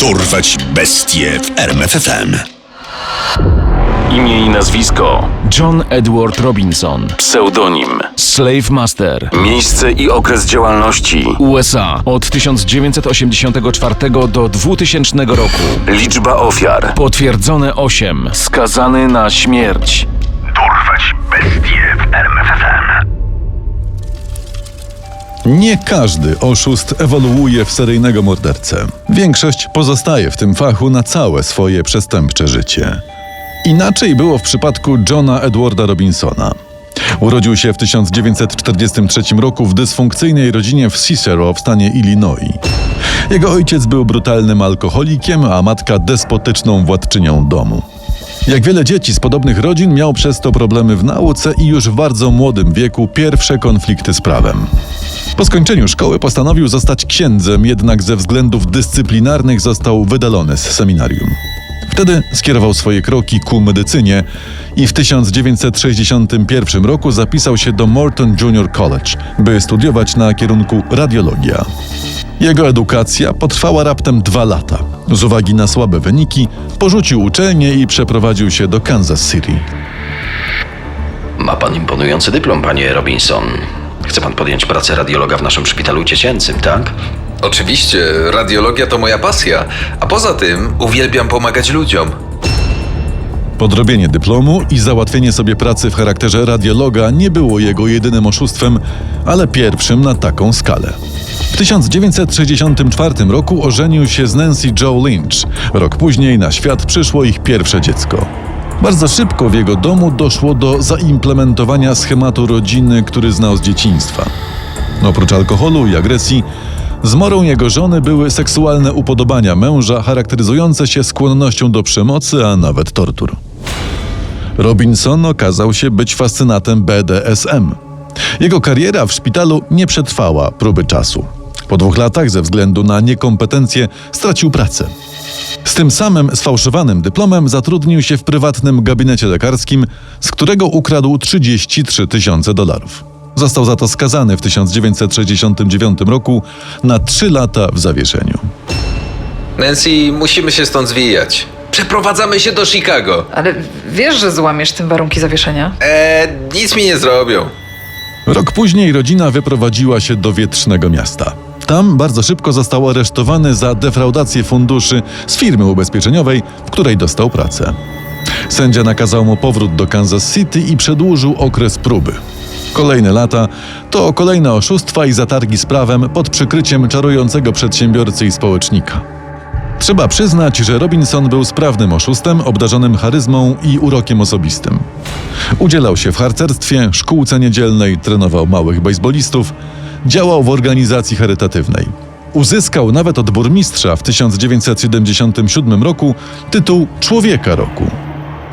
Dorwać bestie w RMFFM. Imię i nazwisko. John Edward Robinson. Pseudonim. Slave Master. Miejsce i okres działalności. USA od 1984 do 2000 roku. Liczba ofiar. Potwierdzone 8 Skazany na śmierć. Dorwać bestie Nie każdy oszust ewoluuje w seryjnego mordercę. Większość pozostaje w tym fachu na całe swoje przestępcze życie. Inaczej było w przypadku Johna Edwarda Robinsona. Urodził się w 1943 roku w dysfunkcyjnej rodzinie w Cicero w stanie Illinois. Jego ojciec był brutalnym alkoholikiem, a matka despotyczną władczynią domu. Jak wiele dzieci z podobnych rodzin miał przez to problemy w nauce i już w bardzo młodym wieku pierwsze konflikty z prawem. Po skończeniu szkoły postanowił zostać księdzem, jednak ze względów dyscyplinarnych został wydalony z seminarium. Wtedy skierował swoje kroki ku medycynie i w 1961 roku zapisał się do Morton Junior College, by studiować na kierunku radiologia. Jego edukacja potrwała raptem dwa lata. Z uwagi na słabe wyniki, porzucił uczelnię i przeprowadził się do Kansas City. Ma pan imponujący dyplom, panie Robinson. Chce pan podjąć pracę radiologa w naszym szpitalu dziecięcym, tak? Oczywiście, radiologia to moja pasja, a poza tym uwielbiam pomagać ludziom. Podrobienie dyplomu i załatwienie sobie pracy w charakterze radiologa nie było jego jedynym oszustwem, ale pierwszym na taką skalę. W 1964 roku ożenił się z Nancy Joe Lynch. Rok później na świat przyszło ich pierwsze dziecko. Bardzo szybko w jego domu doszło do zaimplementowania schematu rodziny, który znał z dzieciństwa. Oprócz alkoholu i agresji, zmorą jego żony były seksualne upodobania męża, charakteryzujące się skłonnością do przemocy, a nawet tortur. Robinson okazał się być fascynatem BDSM. Jego kariera w szpitalu nie przetrwała próby czasu. Po dwóch latach, ze względu na niekompetencje, stracił pracę. Z tym samym sfałszowanym dyplomem zatrudnił się w prywatnym gabinecie lekarskim, z którego ukradł 33 tysiące dolarów. Został za to skazany w 1969 roku na trzy lata w zawieszeniu. Nancy, musimy się stąd zwijać. Przeprowadzamy się do Chicago. Ale wiesz, że złamiesz tym warunki zawieszenia? Eee, nic mi nie zrobią. Rok później rodzina wyprowadziła się do wietrznego miasta. Tam bardzo szybko został aresztowany za defraudację funduszy z firmy ubezpieczeniowej, w której dostał pracę. Sędzia nakazał mu powrót do Kansas City i przedłużył okres próby. Kolejne lata to kolejne oszustwa i zatargi z prawem pod przykryciem czarującego przedsiębiorcy i społecznika. Trzeba przyznać, że Robinson był sprawnym oszustem, obdarzonym charyzmą i urokiem osobistym. Udzielał się w harcerstwie, szkółce niedzielnej, trenował małych bejsbolistów, działał w organizacji charytatywnej. Uzyskał nawet od burmistrza w 1977 roku tytuł Człowieka Roku.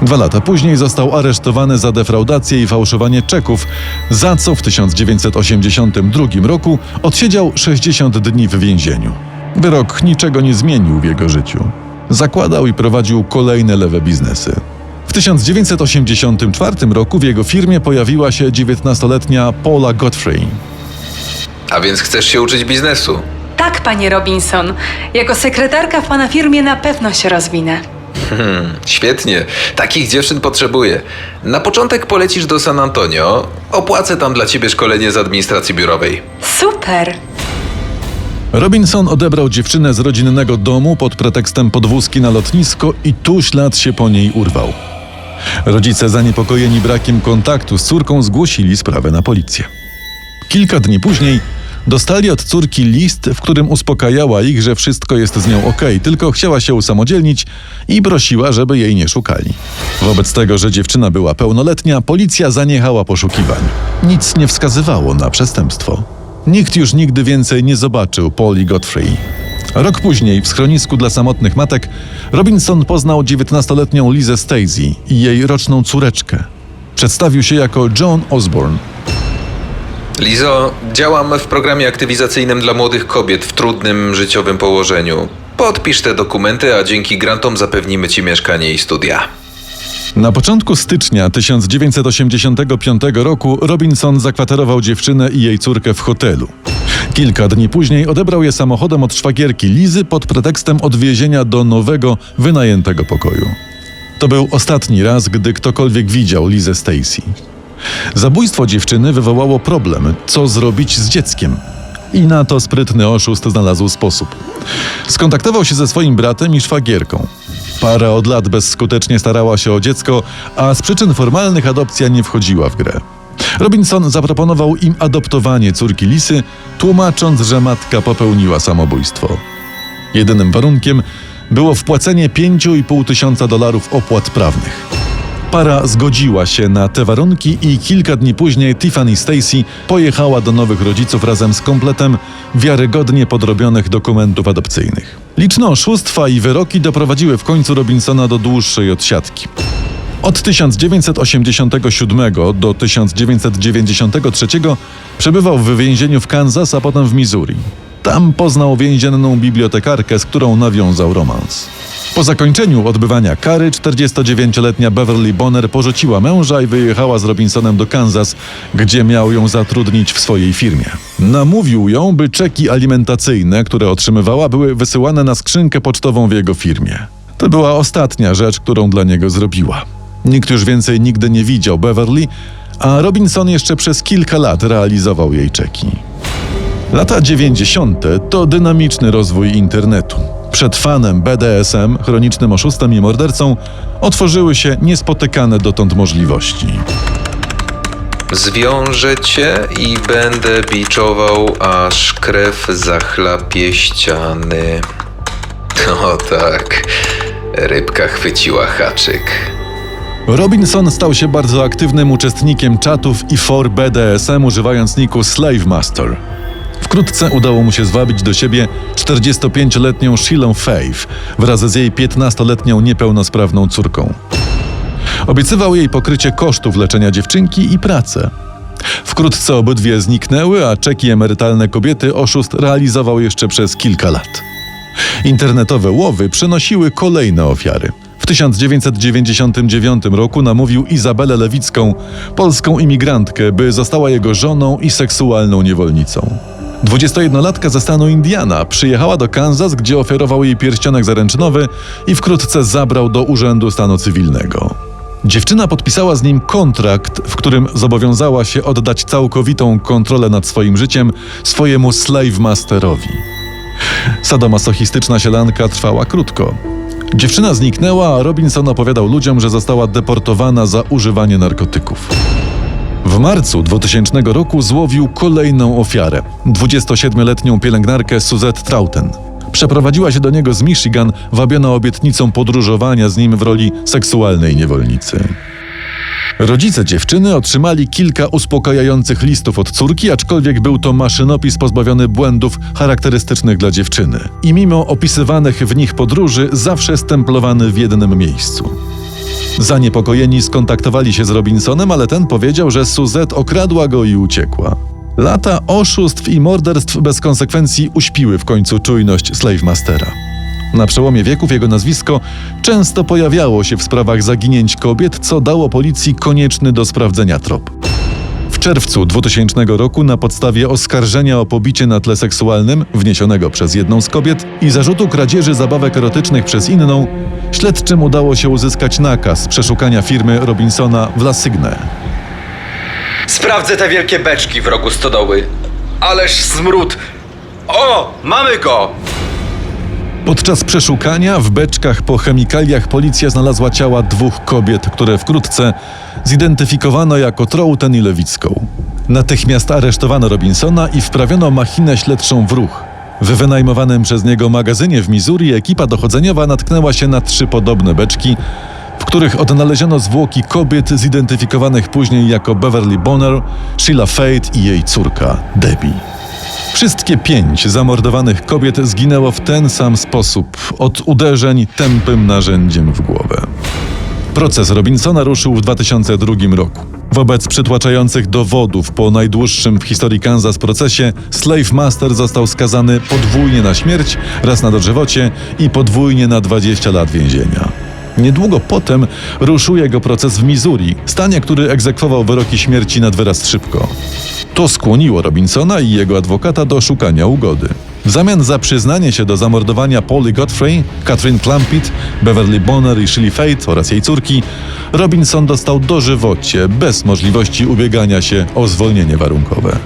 Dwa lata później został aresztowany za defraudację i fałszowanie czeków, za co w 1982 roku odsiedział 60 dni w więzieniu. Wyrok niczego nie zmienił w jego życiu. Zakładał i prowadził kolejne lewe biznesy. W 1984 roku w jego firmie pojawiła się 19-letnia Paula Godfrey. A więc chcesz się uczyć biznesu? Tak, panie Robinson. Jako sekretarka w pana firmie na pewno się rozwinę. Hmm, świetnie. Takich dziewczyn potrzebuję. Na początek polecisz do San Antonio. Opłacę tam dla ciebie szkolenie z administracji biurowej. Super! Robinson odebrał dziewczynę z rodzinnego domu pod pretekstem podwózki na lotnisko i tu ślad się po niej urwał. Rodzice zaniepokojeni brakiem kontaktu z córką zgłosili sprawę na policję. Kilka dni później dostali od córki list, w którym uspokajała ich, że wszystko jest z nią ok, tylko chciała się usamodzielnić i prosiła, żeby jej nie szukali. Wobec tego, że dziewczyna była pełnoletnia, policja zaniechała poszukiwań. Nic nie wskazywało na przestępstwo. Nikt już nigdy więcej nie zobaczył Polly Godfrey. Rok później w schronisku dla samotnych matek Robinson poznał 19-letnią Lizę Stacy i jej roczną córeczkę. Przedstawił się jako John Osborne. Lizo, działam w programie aktywizacyjnym dla młodych kobiet w trudnym życiowym położeniu. Podpisz te dokumenty, a dzięki grantom zapewnimy ci mieszkanie i studia. Na początku stycznia 1985 roku Robinson zakwaterował dziewczynę i jej córkę w hotelu. Kilka dni później odebrał je samochodem od szwagierki Lizy pod pretekstem odwiezienia do nowego, wynajętego pokoju. To był ostatni raz, gdy ktokolwiek widział Lizę Stacy. Zabójstwo dziewczyny wywołało problem, co zrobić z dzieckiem. I na to sprytny oszust znalazł sposób. Skontaktował się ze swoim bratem i szwagierką. Para od lat bezskutecznie starała się o dziecko, a z przyczyn formalnych adopcja nie wchodziła w grę. Robinson zaproponował im adoptowanie córki Lisy, tłumacząc, że matka popełniła samobójstwo. Jedynym warunkiem było wpłacenie 5,5 tysiąca dolarów opłat prawnych. Para zgodziła się na te warunki i kilka dni później Tiffany Stacy pojechała do nowych rodziców razem z kompletem wiarygodnie podrobionych dokumentów adopcyjnych. Liczne oszustwa i wyroki doprowadziły w końcu Robinsona do dłuższej odsiadki. Od 1987 do 1993 przebywał w więzieniu w Kansas, a potem w Missouri. Tam poznał więzienną bibliotekarkę, z którą nawiązał romans. Po zakończeniu odbywania kary 49-letnia Beverly Bonner porzuciła męża i wyjechała z Robinsonem do Kansas, gdzie miał ją zatrudnić w swojej firmie. Namówił ją, by czeki alimentacyjne, które otrzymywała, były wysyłane na skrzynkę pocztową w jego firmie. To była ostatnia rzecz, którą dla niego zrobiła. Nikt już więcej nigdy nie widział Beverly, a Robinson jeszcze przez kilka lat realizował jej czeki. Lata 90. to dynamiczny rozwój internetu. Przed fanem BDSM, chronicznym oszustem i mordercą otworzyły się niespotykane dotąd możliwości. Zwiążę cię i będę biczował, aż krew zachlapie ściany. O tak, rybka chwyciła haczyk. Robinson stał się bardzo aktywnym uczestnikiem czatów i for BDSM, używając niku Slave Master. Wkrótce udało mu się zwabić do siebie 45-letnią Sheila Faith wraz z jej 15-letnią niepełnosprawną córką. Obiecywał jej pokrycie kosztów leczenia dziewczynki i pracę. Wkrótce obydwie zniknęły, a czeki emerytalne kobiety oszust realizował jeszcze przez kilka lat. Internetowe łowy przynosiły kolejne ofiary. W 1999 roku namówił Izabelę Lewicką, polską imigrantkę, by została jego żoną i seksualną niewolnicą. 21-latka ze stanu Indiana przyjechała do Kansas, gdzie oferował jej pierścionek zaręczynowy i wkrótce zabrał do Urzędu Stanu Cywilnego. Dziewczyna podpisała z nim kontrakt, w którym zobowiązała się oddać całkowitą kontrolę nad swoim życiem swojemu slave masterowi. Sadomasochistyczna sielanka trwała krótko. Dziewczyna zniknęła, a Robinson opowiadał ludziom, że została deportowana za używanie narkotyków. W marcu 2000 roku złowił kolejną ofiarę 27-letnią pielęgniarkę Suzette Trauten. Przeprowadziła się do niego z Michigan, wabiona obietnicą podróżowania z nim w roli seksualnej niewolnicy. Rodzice dziewczyny otrzymali kilka uspokajających listów od córki, aczkolwiek był to maszynopis pozbawiony błędów charakterystycznych dla dziewczyny. I mimo opisywanych w nich podróży, zawsze stemplowany w jednym miejscu. Zaniepokojeni skontaktowali się z Robinsonem, ale ten powiedział, że Suzette okradła go i uciekła. Lata oszustw i morderstw bez konsekwencji uśpiły w końcu czujność Slave Mastera. Na przełomie wieków jego nazwisko często pojawiało się w sprawach zaginięć kobiet, co dało policji konieczny do sprawdzenia trop. W czerwcu 2000 roku na podstawie oskarżenia o pobicie na tle seksualnym wniesionego przez jedną z kobiet i zarzutu kradzieży zabawek erotycznych przez inną, śledczym udało się uzyskać nakaz przeszukania firmy Robinsona w La Sygne. Sprawdzę te wielkie beczki w rogu stodoły. Ależ smród. O, mamy go! Podczas przeszukania w beczkach po chemikaliach policja znalazła ciała dwóch kobiet, które wkrótce zidentyfikowano jako Trouten i Lewicką. Natychmiast aresztowano Robinsona i wprawiono machinę śledczą w ruch. W wynajmowanym przez niego magazynie w Missouri ekipa dochodzeniowa natknęła się na trzy podobne beczki, w których odnaleziono zwłoki kobiet zidentyfikowanych później jako Beverly Bonner, Sheila Fate i jej córka Debbie. Wszystkie pięć zamordowanych kobiet zginęło w ten sam sposób od uderzeń tępym narzędziem w głowę. Proces Robinsona ruszył w 2002 roku. Wobec przytłaczających dowodów po najdłuższym w historii Kansas procesie, Slave Master został skazany podwójnie na śmierć, raz na dożywocie i podwójnie na 20 lat więzienia. Niedługo potem ruszył jego proces w Missouri, stanie, który egzekwował wyroki śmierci nad wyraz szybko. To skłoniło Robinsona i jego adwokata do szukania ugody. W zamian za przyznanie się do zamordowania Polly Godfrey, Catherine Clampett, Beverly Bonner i Shirley Fate oraz jej córki, Robinson dostał dożywocie bez możliwości ubiegania się o zwolnienie warunkowe.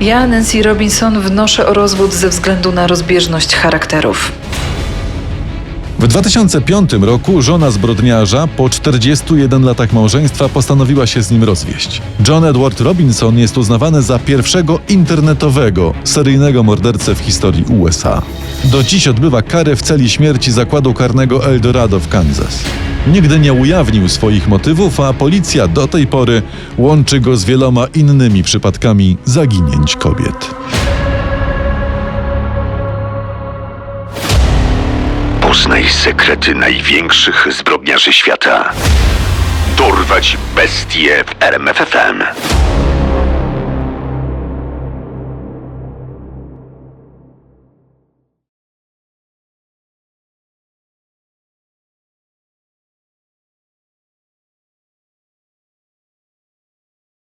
Ja, Nancy Robinson, wnoszę o rozwód ze względu na rozbieżność charakterów. W 2005 roku żona zbrodniarza po 41 latach małżeństwa postanowiła się z nim rozwieść. John Edward Robinson jest uznawany za pierwszego internetowego seryjnego mordercę w historii USA. Do dziś odbywa karę w celi śmierci zakładu karnego Eldorado w Kansas. Nigdy nie ujawnił swoich motywów, a policja do tej pory łączy go z wieloma innymi przypadkami zaginięć kobiet. Poznaj sekrety największych zbrodniarzy świata. Dorwać bestie w RMFFM.